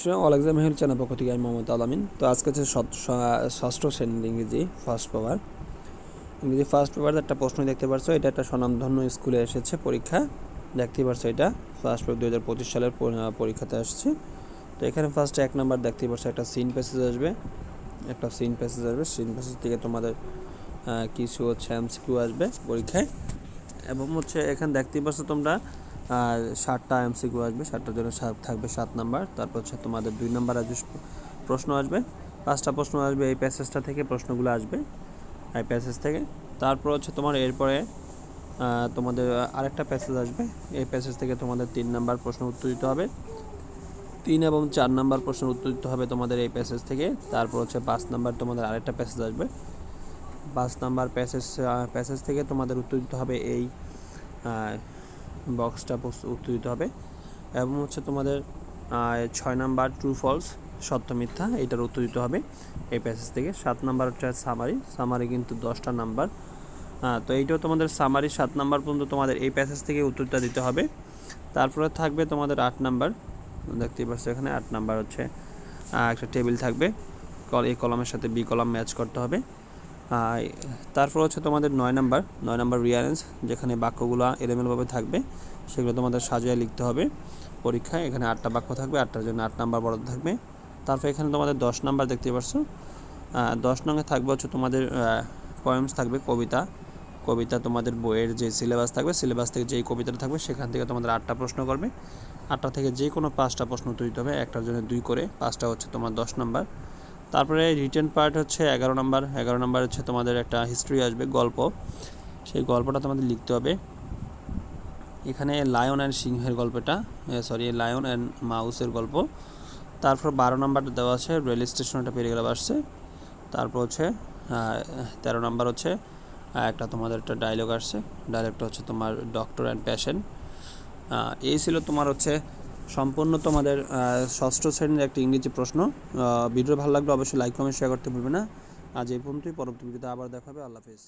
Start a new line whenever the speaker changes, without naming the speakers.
All exam হেল channel পক্ষ থেকে আমি মোহাম্মদ আলামিন তো আজকে হচ্ছে ষষ্ঠ শ্রেণির ইংরেজি ফার্স্ট পেপার ইংরেজি ফার্স্ট পেপার একটা প্রশ্ন দেখতে পারছ, এটা একটা স্বনামধন্য স্কুলে এসেছে পরীক্ষা। দেখতেই পারছ এটা ফার্স্ট পেপার দু পঁচিশ সালের পরীক্ষাতে আসছে। তো এখানে ফার্স্টে এক নাম্বার দেখতেই পারছ, একটা সিন প্যাসেজ আসবে। একটা সিন প্যাসেজ আসবে সিন প্যাসেজ থেকে তোমাদের কিছু হচ্ছে এমসিকিউ আসবে পরীক্ষায়। এবং হচ্ছে এখানে দেখতেই পাচ্ছ তোমরা আর ষাটটা এমসিকিউ আসবে ষাটটার জন্য সাত থাকবে সাত নাম্বার। তারপর হচ্ছে তোমাদের দুই নাম্বার আসবে প্রশ্ন আসবে, পাঁচটা প্রশ্ন আসবে এই প্যাসেজটা থেকে প্রশ্নগুলো আসবে, এই প্যাসেজ থেকে। তারপর হচ্ছে তোমার এরপরে তোমাদের আরেকটা প্যাসেজ আসবে, এই প্যাসেজ থেকে তোমাদের তিন নাম্বার প্রশ্ন উত্তর দিতে হবে। তিন এবং চার নাম্বার প্রশ্নের উত্তর দিতে হবে তোমাদের এই প্যাসেজ থেকে। তারপর হচ্ছে পাঁচ নাম্বার তোমাদের আরেকটা প্যাসেজ আসবে। পাঁচ নাম্বার প্যাসেজ প্যাসেজ থেকে তোমাদের উত্তর দিতে হবে এই বক্সটা উত্তর দিতে হবে। এবং হচ্ছে তোমাদের ছয় নাম্বার ট্রু ফলস সত্য মিথ্যা এটার উত্তর দিতে হবে এই প্যাসেজ থেকে। সাত নাম্বার হচ্ছে সামারি সামারি কিন্তু দশটা নাম্বার। আহ, তো এইটাও তোমাদের সামারি সাত নাম্বার পর্যন্ত তোমাদের এই প্যাসেজ থেকে উত্তরটা দিতে হবে। তারপরে থাকবে তোমাদের আট নাম্বার। দেখতেই পাচ্ছ এখানে আট নাম্বার হচ্ছে একটা টেবিল থাকবে। এই কলামের সাথে বি কলাম ম্যাচ করতে হবে। তারপর হচ্ছে তোমাদের নয় নাম্বার নয় নাম্বার রিয়ারেন্স যেখানে বাক্যগুলো এলোমেলোভাবে থাকবে, সেগুলো তোমাদের সাজিয়ে লিখতে হবে। পরীক্ষায় এখানে আটটা বাক্য থাকবে, আটটার জন্য আট নাম্বার বড় থাকবে। তারপর এখানে তোমাদের দশ নাম্বার দেখতে পাচ্ছ দশ নঙ্গে থাকবে হচ্ছে তোমাদের পয়েমস থাকবে, কবিতা। কবিতা তোমাদের বইয়ের যে সিলেবাস থাকবে সিলেবাস থেকে যেই কবিতাটা থাকবে, সেখান থেকে তোমাদের আটটা প্রশ্ন করবে। আটটা থেকে যে কোনো পাঁচটা প্রশ্ন দিতে হবে, একটার জন্য দুই করে, পাঁচটা হচ্ছে তোমার দশ নাম্বার। তারপরে রিটেন পার্ট হচ্ছে এগারো নাম্বার। এগারো নাম্বার হচ্ছে তোমাদের একটা হিস্ট্রি আসবে, গল্প। সেই গল্পটা তোমাদের লিখতে হবে। এখানে লায়ন অ্যান্ড সিংহের গল্পটা সরি লায়ন অ্যান্ড মাউসের গল্প। তারপর বারো নাম্বারটা দেওয়া আছে রেল স্টেশনটা পেরিয়ে আসছে। তারপর হচ্ছে তেরো নাম্বার হচ্ছে একটা তোমাদের একটা ডায়লগ আসছে। ডায়লগটা হচ্ছে তোমার ডক্টর অ্যান্ড প্যাশেন্ট এই ছিল তোমার হচ্ছে সম্পূর্ণ তোমাদের ষষ্ঠ শ্রেণির একটি ইংরেজি প্রশ্ন। ভিডিও ভালো লাগলে অবশ্যই লাইক কমেন্ট শেয়ার করতে ভুলবে না। আজ এই পর্যন্তই। পরবর্তী ভিডিওতে আবার দেখাবে আল্লাহ হাফেজ।